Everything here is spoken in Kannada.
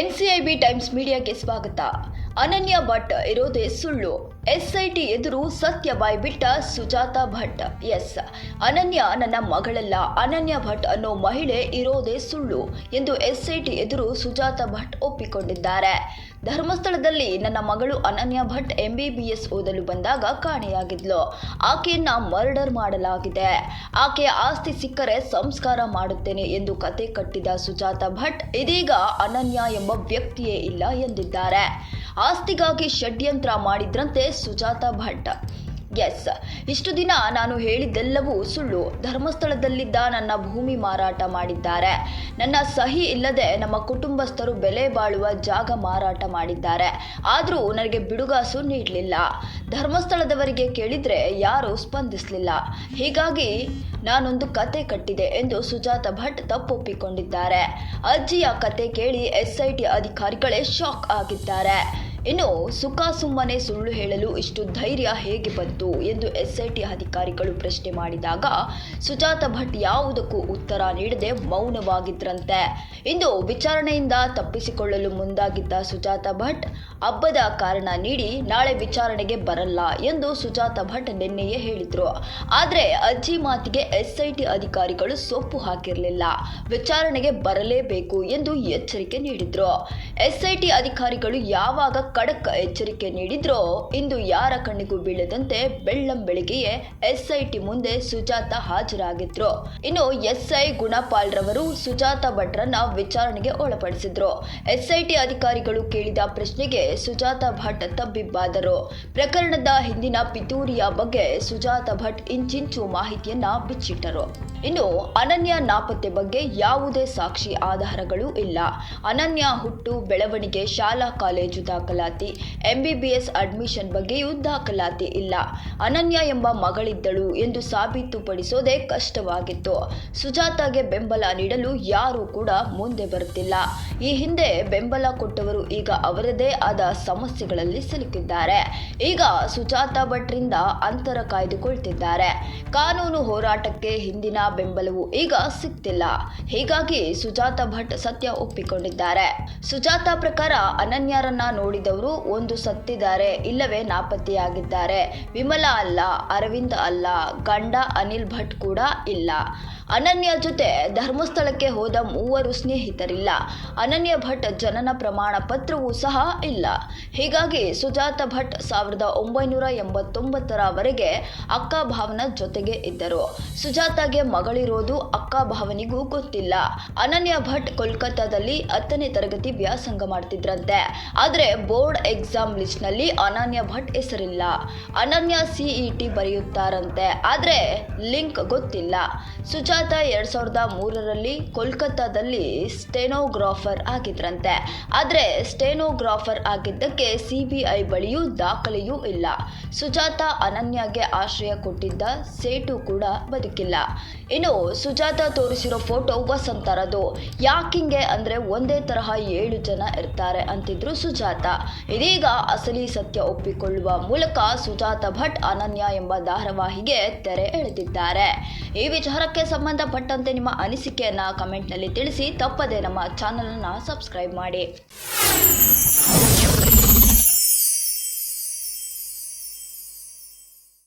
N C I B times ಮೀಡಿಯಾಗೆ ಸ್ವಾಗತ. ಅನನ್ಯ ಭಟ್ ಇರೋದೇ ಸುಳ್ಳು. ಎಸ್ಐಟಿ ಎದುರು ಸತ್ಯ ಬಾಯ್ ಬಿಟ್ಟ ಸುಜಾತಾ ಭಟ್. ಎಸ್. ಅನನ್ಯ ನನ್ನ ಮಗಳಲ್ಲ, ಅನನ್ಯ ಭಟ್ ಅನ್ನೋ ಮಹಿಳೆ ಇರೋದೇ ಸುಳ್ಳು ಎಂದು ಎಸ್ಐಟಿ ಎದುರು ಸುಜಾತ ಭಟ್ ಒಪ್ಪಿಕೊಂಡಿದ್ದಾರೆ. ಧರ್ಮಸ್ಥಳದಲ್ಲಿ ನನ್ನ ಮಗಳು ಅನನ್ಯ ಭಟ್ ಎಂಬಿಬಿಎಸ್ ಓದಲು ಬಂದಾಗ ಕಾಣೆಯಾಗಿದ್ಲು. ಆಕೆಯನ್ನ ಮರ್ಡರ್ ಮಾಡಲಾಗಿದೆ. ಆಕೆಯ ಆಸ್ತಿ ಸಿಕ್ಕರೆ ಸಂಸ್ಕಾರ ಮಾಡುತ್ತೇನೆ ಎಂದು ಕತೆ ಕಟ್ಟಿದ ಸುಜಾತ ಭಟ್ ಇದೀಗ ಅನನ್ಯ ಎಂಬ ವ್ಯಕ್ತಿಯೇ ಇಲ್ಲ ಎಂದಿದ್ದಾರೆ. ಆಸ್ತಿಗಾಗಿ ಷಡ್ಯಂತ್ರ ಮಾಡಿದ್ರಂತೆ ಸುಜಾತ ಭಟ್. ಎಸ್ ಇಷ್ಟು ದಿನ ನಾನು ಹೇಳಿದ್ದೆಲ್ಲವೂ ಸುಳ್ಳು. ಧರ್ಮಸ್ಥಳದಲ್ಲಿದ್ದ ನನ್ನ ಭೂಮಿ ಮಾರಾಟ ಮಾಡಿದ್ದಾರೆ. ನನ್ನ ಸಹಿ ಇಲ್ಲದೆ ನಮ್ಮ ಕುಟುಂಬಸ್ಥರು ಬೆಲೆ ಬಾಳುವ ಜಾಗ ಮಾರಾಟ ಮಾಡಿದ್ದಾರೆ. ಆದರೂ ನನಗೆ ಬಿಡುಗಾಸು ನೀಡಲಿಲ್ಲ. ಧರ್ಮಸ್ಥಳದವರಿಗೆ ಕೇಳಿದರೆ ಯಾರೂ ಸ್ಪಂದಿಸಲಿಲ್ಲ. ಹೀಗಾಗಿ ನಾನೊಂದು ಕತೆ ಕಟ್ಟಿದೆ ಎಂದು ಸುಜಾತ ಭಟ್ ತಪ್ಪೊಪ್ಪಿಕೊಂಡಿದ್ದಾರೆ. ಅಜ್ಜಿಯ ಕತೆ ಕೇಳಿ ಎಸ್ಐಟಿ ಅಧಿಕಾರಿಗಳೇ ಶಾಕ್ ಆಗಿದ್ದಾರೆ. ಇನ್ನು ಸುಖ ಸುಮ್ಮನೆ ಸುಳ್ಳು ಹೇಳಲು ಇಷ್ಟು ಧೈರ್ಯ ಹೇಗೆ ಬಂತು ಎಂದು ಎಸ್ಐಟಿ ಅಧಿಕಾರಿಗಳು ಪ್ರಶ್ನೆ ಮಾಡಿದಾಗ, ಸುಜಾತ ಭಟ್ ಯಾವುದಕ್ಕೂ ಉತ್ತರ ನೀಡದೆ ಮೌನವಾಗಿದ್ರಂತೆ. ಇಂದು ವಿಚಾರಣೆಯಿಂದ ತಪ್ಪಿಸಿಕೊಳ್ಳಲು ಮುಂದಾಗಿದ್ದ ಸುಜಾತ ಭಟ್, ಹಬ್ಬದ ಕಾರಣ ನೀಡಿ ನಾಳೆ ವಿಚಾರಣೆಗೆ ಬರಲ್ಲ ಎಂದು ಸುಜಾತ ಭಟ್ ನಿನ್ನೆಯೇ ಹೇಳಿದ್ರು. ಆದರೆ ಅಜ್ಜಿ ಮಾತಿಗೆ ಎಸ್ಐಟಿ ಅಧಿಕಾರಿಗಳು ಸೊಪ್ಪು ಹಾಕಿರಲಿಲ್ಲ. ವಿಚಾರಣೆಗೆ ಬರಲೇಬೇಕು ಎಂದು ಎಚ್ಚರಿಕೆ ನೀಡಿದ್ರು. ಎಸ್ಐಟಿ ಅಧಿಕಾರಿಗಳು ಯಾವಾಗ ಖಡಕ್ ಎಚ್ಚರಿಕೆ ನೀಡಿದ್ರೋ, ಇಂದು ಯಾರ ಕಣ್ಣಿಗೂ ಬೀಳದಂತೆ ಬೆಳ್ಳಂ ಬೆಳಿಗ್ಗೆಯೇ ಎಸ್ಐಟಿ ಮುಂದೆ ಸುಜಾತ ಹಾಜರಾಗಿದ್ರು. ಇನ್ನು ಎಸ್ಐ ಗುಣಪಾಲ್ ರವರು ಸುಜಾತ ಭಟ್ರನ್ನ ವಿಚಾರಣೆಗೆ ಒಳಪಡಿಸಿದ್ರು. ಎಸ್ಐಟಿ ಅಧಿಕಾರಿಗಳು ಕೇಳಿದ ಪ್ರಶ್ನೆಗೆ ಸುಜಾತ ಭಟ್ ತಬ್ಬಿಬ್ಬಾದರು. ಪ್ರಕರಣದ ಹಿಂದಿನ ಪಿತೂರಿಯ ಬಗ್ಗೆ ಸುಜಾತ ಭಟ್ ಇಂಚಿಂಚು ಮಾಹಿತಿಯನ್ನ ಬಿಚ್ಚಿಟ್ಟರು. ಇನ್ನು ಅನನ್ಯ ನಾಪತ್ತೆ ಬಗ್ಗೆ ಯಾವುದೇ ಸಾಕ್ಷಿ ಆಧಾರಗಳು ಇಲ್ಲ. ಅನನ್ಯ ಹುಟ್ಟು ಬೆಳವಣಿಗೆ ಶಾಲಾ ಕಾಲೇಜು ದಾಖಲಾತಿ. ಎಂಬಿಬಿಎಸ್ ಅಡ್ಮಿಷನ್ ಬಗ್ಗೆಯೂ ದಾಖಲಾತಿ ಇಲ್ಲ. ಅನನ್ಯ ಎಂಬ ಮಗಳಿದ್ದಳು ಎಂದು ಸಾಬೀತುಪಡಿಸೋದೇ ಕಷ್ಟವಾಗಿತ್ತು. ಸುಜಾತಾಗೆ ಬೆಂಬಲ ನೀಡಲು ಯಾರೂ ಕೂಡ ಮುಂದೆ ಬರುತ್ತಿಲ್ಲ. ಈ ಹಿಂದೆ ಬೆಂಬಲ ಕೊಟ್ಟವರು ಈಗ ಅವರದೇ ಆದ ಸಮಸ್ಯೆಗಳಲ್ಲಿ ಸಿಲುಕಿದ್ದಾರೆ. ಈಗ ಸುಜಾತ ಭಟ್ರಿಂದ ಅಂತರ ಕಾಯ್ದುಕೊಳ್ತಿದ್ದಾರೆ. ಕಾನೂನು ಹೋರಾಟಕ್ಕೆ ಹಿಂದಿನ ಬೆಂಬಲವು ಈಗ ಸಿಗ್ತಿಲ್ಲ ಹೀಗಾಗಿ ಸುಜಾತ ಭಟ್ ಸತ್ಯ ಒಪ್ಪಿಕೊಂಡಿದ್ದಾರೆ. ಸುಜಾತಾ ಪ್ರಕಾರ ಅನನ್ಯರನ್ನ ನೋಡಿದವರು ಒಂದು ಸತ್ತಿದ್ದಾರೆ, ಇಲ್ಲವೇ ನಾಪತ್ತೆಯಾಗಿದ್ದಾರೆ. ವಿಮಲಾ ಅಲ್ಲ, ಅರವಿಂದ್ ಅಲ್ಲ, ಗಂಡ ಅನಿಲ್ ಭಟ್ ಕೂಡ ಇಲ್ಲ. ಅನನ್ಯ ಜೊತೆ ಧರ್ಮಸ್ಥಳಕ್ಕೆ ಹೋದ ಮೂವರು ಸ್ನೇಹಿತರಿಲ್ಲ. ಅನನ್ಯ ಭಟ್ ಜನನ ಪ್ರಮಾಣ ಪತ್ರವೂ ಸಹ ಇಲ್ಲ. ಹೀಗಾಗಿ ಸುಜಾತ ಭಟ್ ಸಾವಿರದ ಒಂಬೈನೂರ ಎಂಬತ್ತೊಂಬತ್ತರವರೆಗೆ ಅಕ್ಕ ಭಾವನ ಜೊತೆಗೆ ಇದ್ದರು. ಸುಜಾತಾಗೆ ಮಗಳಿರೋದು ಅಕ್ಕ ಭಾವನಿಗೂ ಗೊತ್ತಿಲ್ಲ. ಅನನ್ಯ ಭಟ್ ಕೋಲ್ಕತ್ತಾದಲ್ಲಿ ಹತ್ತನೇ ತರಗತಿ ವ್ಯಾಸಂಗ ಮಾಡ್ತಿದ್ರಂತೆ. ಆದರೆ ಬೋರ್ಡ್ ಎಕ್ಸಾಮ್ ಲಿಸ್ಟ್ನಲ್ಲಿ ಅನನ್ಯ ಭಟ್ ಹೆಸರಿಲ್ಲ. ಅನನ್ಯ ಸಿಇಟಿ ಬರೆಯುತ್ತಾರಂತೆ. ಆದರೆ ಲಿಂಕ್ ಗೊತ್ತಿಲ್ಲ. ಸುಜಾತ ಎರಡು ಸಾವಿರದ ಮೂರರಲ್ಲಿ ಕೋಲ್ಕತ್ತಾದಲ್ಲಿ ಸ್ಟೆನೋಗ್ರಾಫರ್ ಆಗಿದ್ರಂತೆ. ಆದರೆ ಸ್ಟೆನೋಗ್ರಾಫರ್ ಆಗಿದ್ದಕ್ಕೆ ಸಿಬಿಐ ಬಳಿಯೂ ದಾಖಲೆಯೂ ಇಲ್ಲ. ಸುಜಾತ ಅನನ್ಯಗೆ ಆಶ್ರಯ ಕೊಟ್ಟಿದ್ದ ಸೇಟು ಕೂಡ ಬದುಕಿಲ್ಲ. ಇನ್ನು ಸುಜಾತ ತೋರಿಸಿರೋ ಫೋಟೋ ವಸಂತರದು. ಯಾಕಿಂಗೆ ಅಂದ್ರೆ ಒಂದೇ ತರಹ ಏಳು ಜನ ಇರ್ತಾರೆ ಅಂತಿದ್ರು ಸುಜಾತ. ಇದೀಗ ಅಸಲಿ ಸತ್ಯ ಒಪ್ಪಿಕೊಳ್ಳುವ ಮೂಲಕ ಸುಜಾತ ಭಟ್ ಅನನ್ಯ ಎಂಬ ಧಾರಾವಾಹಿಗೆ ತೆರೆ ಎಳೆದಿದ್ದಾರೆ. ಈ ವಿಚಾರಕ್ಕೆ ಸಂಬಂಧಪಟ್ಟಂತೆ ನಿಮ್ಮ ಅನಿಸಿಕೆಯನ್ನ ಕಮೆಂಟ್ನಲ್ಲಿ ತಿಳಿಸಿ, ತಪ್ಪದೆ ನಮ್ಮ ಚಾನಲನ್ನು ಸಬ್ಸ್ಕ್ರೈಬ್ ಮಾಡಿ.